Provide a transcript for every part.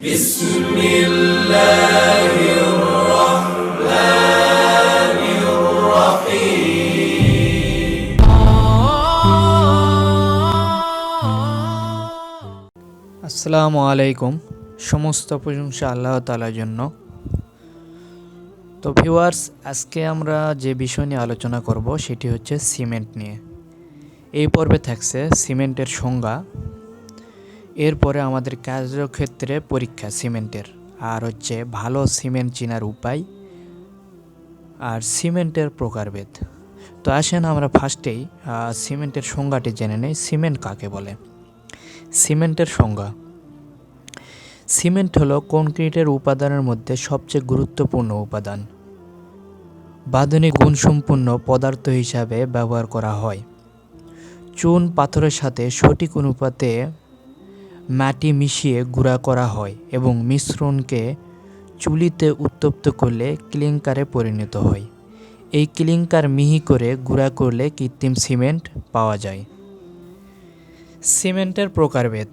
بسم الله الرحمن الرحيم আসসালামু আলাইকুম সমস্ত প্রশংসা আল্লাহ তালার জন্য তো ভিউয়ার্স আজকে আমরা যে বিষয় নিয়ে আলোচনা করব সেটি হচ্ছে সিমেন্ট নিয়ে এই পর্বে থাকছে সিমেন্টের সংজ্ঞা এরপরে আমাদের কার্যক্ষেত্রে পরীক্ষা সিমেন্টের। আর হচ্ছে ভালো সিমেন্ট চিনার উপায় আর সিমেন্টের প্রকারভেদ। তো আসেন আমরা ফার্স্টেই সিমেন্টের সংজ্ঞাটি জেনে নেই। সিমেন্ট কাকে বলে? সিমেন্টের সংজ্ঞা। সিমেন্ট হলো কনক্রিটের উপাদানের মধ্যে সবচেয়ে গুরুত্বপূর্ণ উপাদান। বাঁধনী গুণসম্পন্ন পদার্থ হিসাবে ব্যবহার করা হয়। চুন পাথরের সাথে সঠিক অনুপাতে মাটি মিশিয়ে গুঁড়া করা হয় এবং মিশ্রণকে চুলিতে উত্তপ্ত করলে ক্লিংকারে পরিণত হয়। এই ক্লিংকার মিহি করে গুঁড়া করলে কৃত্রিম সিমেন্ট পাওয়া যায়। সিমেন্টের প্রকারভেদ।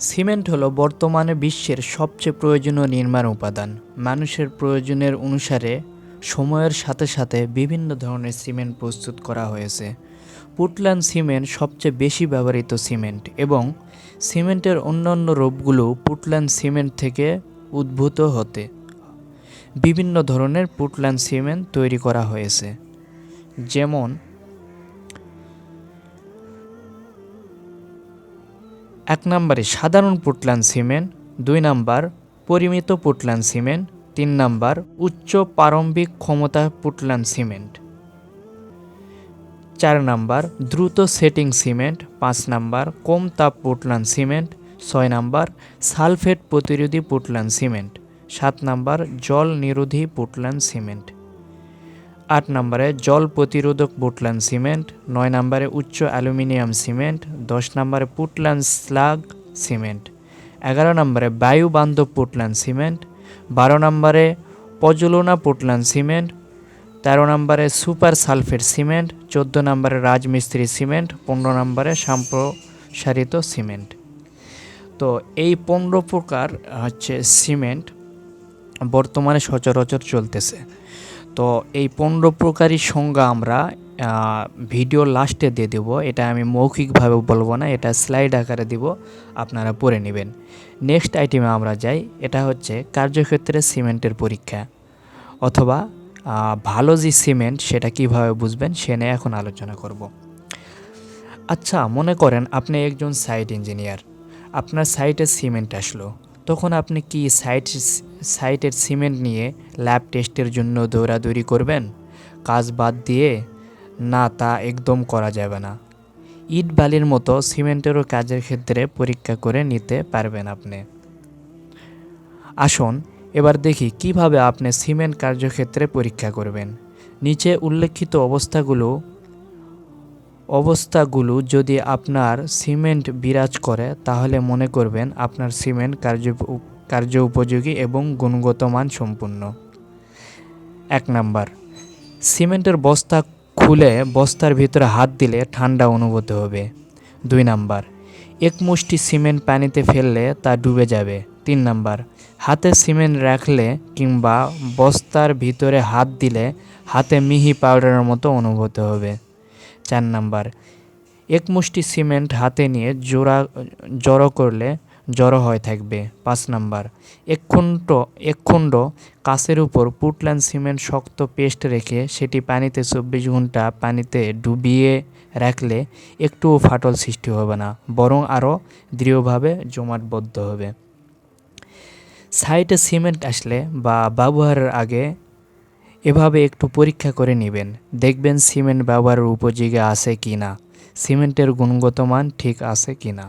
সিমেন্ট হলো বর্তমানে বিশ্বের সবচেয়ে প্রয়োজনীয় নির্মাণ উপাদান। মানুষের প্রয়োজনের অনুসারে সময়ের সাথে সাথে বিভিন্ন ধরনের সিমেন্ট প্রস্তুত করা হয়েছে। পুটল্যান্ড সিমেন্ট সবচেয়ে বেশি ব্যবহৃত সিমেন্ট এবং সিমেন্টের অন্যান্য রূপগুলো পুটল্যান্ড সিমেন্ট থেকে উদ্ভূত হতে বিভিন্ন ধরনের পুটল্যান্ড সিমেন্ট তৈরি করা হয়েছে। যেমন এক নম্বরে সাধারণ পুটল্যান্ড সিমেন্ট, দুই নাম্বার পরিমিত পুটল্যান্ড সিমেন্ট, তিন নাম্বার উচ্চ প্রারম্ভিক ক্ষমতা পুটল্যান্ড সিমেন্ট। চার নাম্বার, দ্রুত সেটিং সিমেন্ট, পাঁচ নাম্বার, কম তাপ পুটল্যান্ড সিমেন্ট, ছয় নাম্বার, সালফেট প্রতিরোধী পুটল্যান্ড সিমেন্ট, সাত নাম্বার, জল নিরোধী পুটল্যান্ড সিমেন্ট। আট নম্বরে, জল প্রতিরোধক বুটল্যান্ড সিমেন্ট, নয় নম্বরে, উচ্চ অ্যালুমিনিয়াম সিমেন্ট, দশ নম্বরে পুটল্যান্ড স্লাগ সিমেন্ট। এগারো নম্বরে বায়ু বান্ধব পুটল্যান্ড সিমেন্ট, বারো নম্বরে পজলোনা পুটল্যান্ড সিমেন্ট তেরো নম্বরে সুপার সালফেট সিমেন্ট, চোদ্দ নম্বরে রাজমিস্ত্রি সিমেন্ট, পনেরো নম্বরে সম্প্রসারিত সিমেন্ট। তো এই পনেরো প্রকার হচ্ছে সিমেন্ট বর্তমানে সচরাচর চলতেছে। তো এই পনেরো প্রকারই সংজ্ঞা আমরা ভিডিও লাস্টে দিয়ে দেব। এটা আমি মৌখিকভাবে বলব না, এটা স্লাইড আকারে দিব, আপনারা পড়ে নেবেন। নেক্সট আইটেমে আমরা যাই, এটা হচ্ছে কার্যক্ষেত্রে সিমেন্টের পরীক্ষা অথবা ভালো যে সিমেন্ট, সেটা কীভাবে বুঝবেন, সে নিয়ে এখন আলোচনা করব। আচ্ছা মনে করেন আপনি একজন সাইট ইঞ্জিনিয়ার। আপনার সাইটে সিমেন্ট আসলো। তখন আপনি কি সাইট, সাইটের সিমেন্ট নিয়ে ল্যাব টেস্টের জন্য দৌড়াদৌড়ি করবেন? কাজ বাদ দিয়ে? না, তা একদম করা যাবে না। ইট বালির মতো সিমেন্টেরও কাজের ক্ষেত্রে পরীক্ষা করে নিতে পারবেন আপনি। আসুন এবার দেখি কীভাবে আপনি সিমেন্ট কার্যক্ষেত্রে পরীক্ষা করবেন। নিচে উল্লেখিত অবস্থাগুলো অবস্থাগুলো যদি আপনার সিমেন্ট বিরাজ করে, তাহলে মনে করবেন আপনার সিমেন্ট কার্য কার্য উপযোগী এবং গুণগত মান সম্পূর্ণ। এক নাম্বার, সিমেন্টের বস্তা খুলে বস্তার ভিতরে হাত দিলে ঠান্ডা অনুভূত হবে। দুই নাম্বার এক মুষ্টি সিমেন্ট পানিতে ফেললে তা ডুবে যাবে। তিন নাম্বার। হাতে সিমেন্ট রাখলে কিংবা বস্তার ভিতরে হাত দিলে হাতে মিহি পাউডারের মতো অনুভূত হবে। চার নাম্বার, এক মুষ্টি সিমেন্ট হাতে নিয়ে জোড়া, জড়ো করলে জড়ো হয়ে থাকবে। পাঁচ নাম্বার, এক খণ্ড এক খণ্ড কাছের উপর পুটল্যান্ড সিমেন্ট শক্ত পেস্ট রেখে সেটি পানিতে চব্বিশ ঘণ্টা পানিতে ডুবিয়ে রাখলে একটুও ফাটল সৃষ্টি হবে না, বরং আরও দৃঢ়ভাবে জমাটবদ্ধ হবে। সাইটে সিমেন্ট আসলে বা ব্যবহারের আগে এভাবে একটু পরীক্ষা করে নেবেন। দেখবেন সিমেন্ট ব্যবহারের উপযোগী আছে কি না সিমেন্টের গুণগত মান ঠিক আছে কি না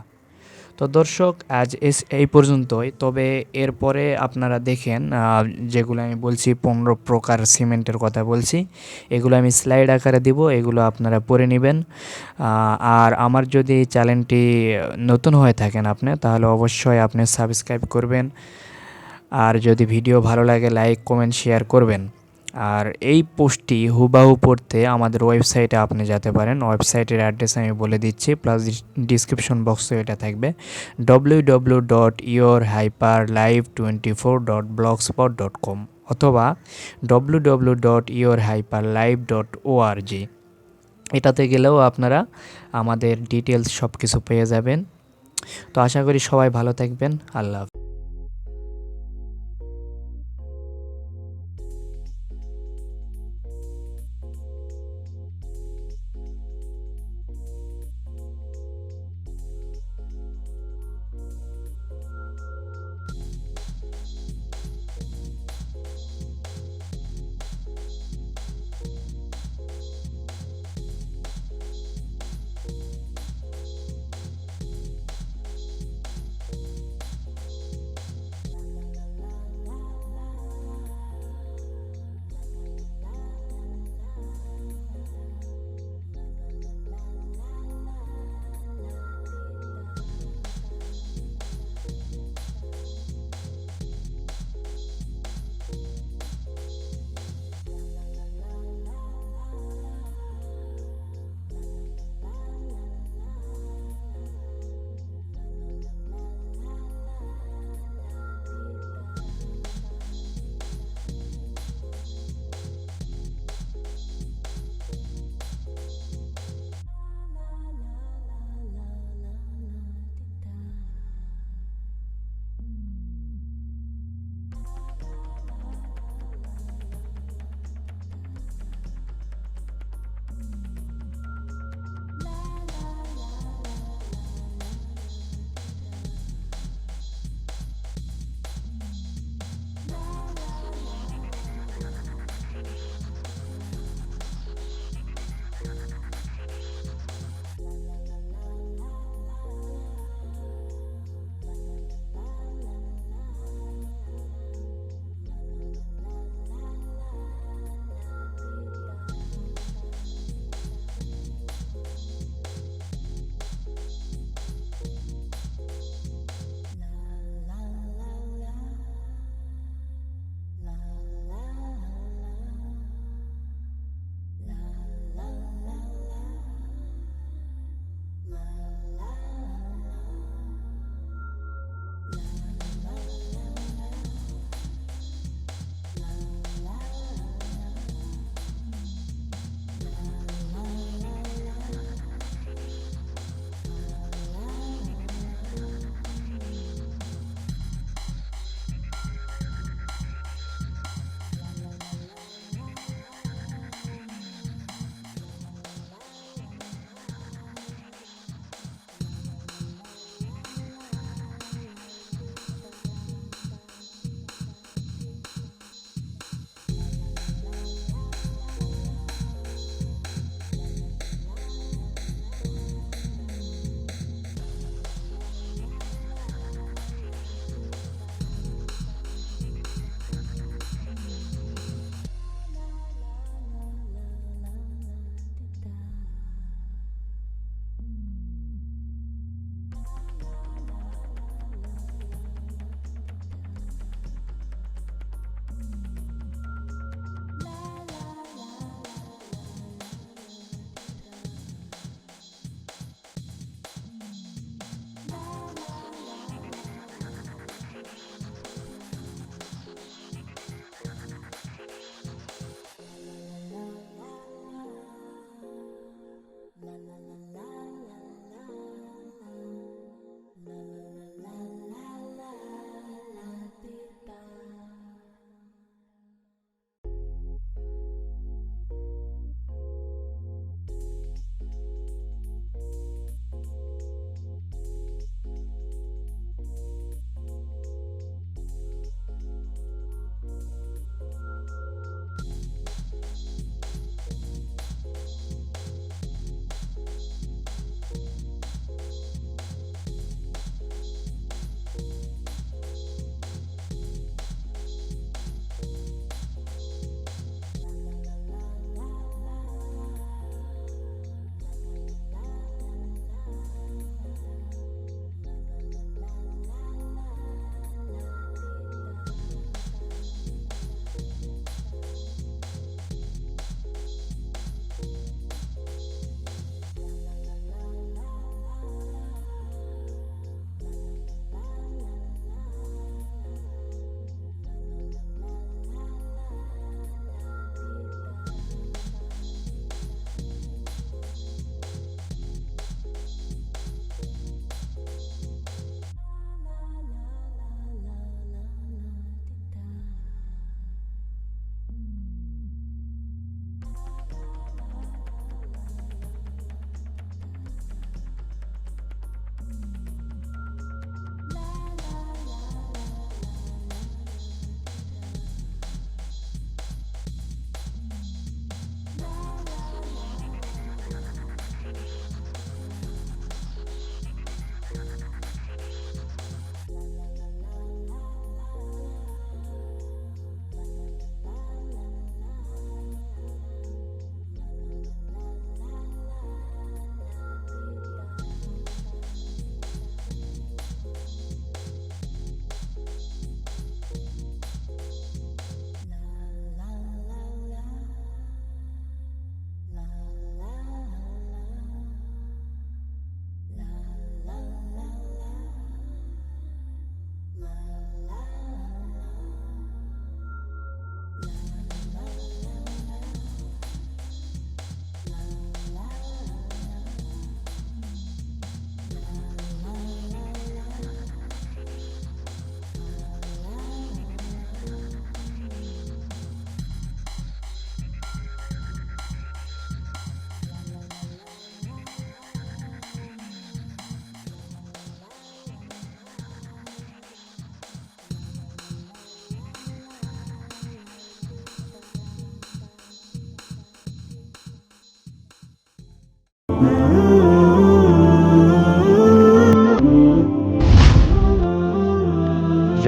তো দর্শক, আজ এস এই পর্যন্তই। তবে এরপরে আপনারা দেখেন যেগুলো আমি বলছি, পনেরো প্রকার সিমেন্টের কথা বলছি, এগুলো আমি স্লাইড আকারে দিব, এগুলো আপনারা পড়ে নেবেন। আর আমার যদি চ্যানেলটি নতুন হয়ে থাকেন আপনি, তাহলে অবশ্যই আপনি সাবস্ক্রাইব করবেন। আর যদি ভিডিও ভালো লাগে লাইক কমেন্ট শেয়ার করবেন। আর এই পোস্টটি হুবাহু পড়তে আমাদের ওয়েবসাইটে আপনি যেতে পারেন। ওয়েবসাইটের অ্যাড্রেস আমি বলে দিচ্ছি, প্লাস ডিসক্রিপশন বক্সে এটা থাকবে। W W dot your hyper live twenty four dot blogspot dot com অথবা W W dot your hyper live dot ORG এটাতে গেলেও আপনারা আমাদের ডিটেলস সব কিছু পেয়ে যাবেন। তো আশা করি সবাই ভালো থাকবেন। আল্লাহ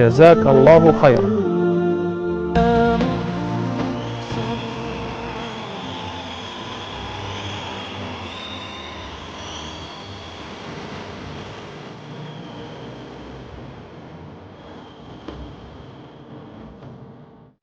جزاك الله خيرا.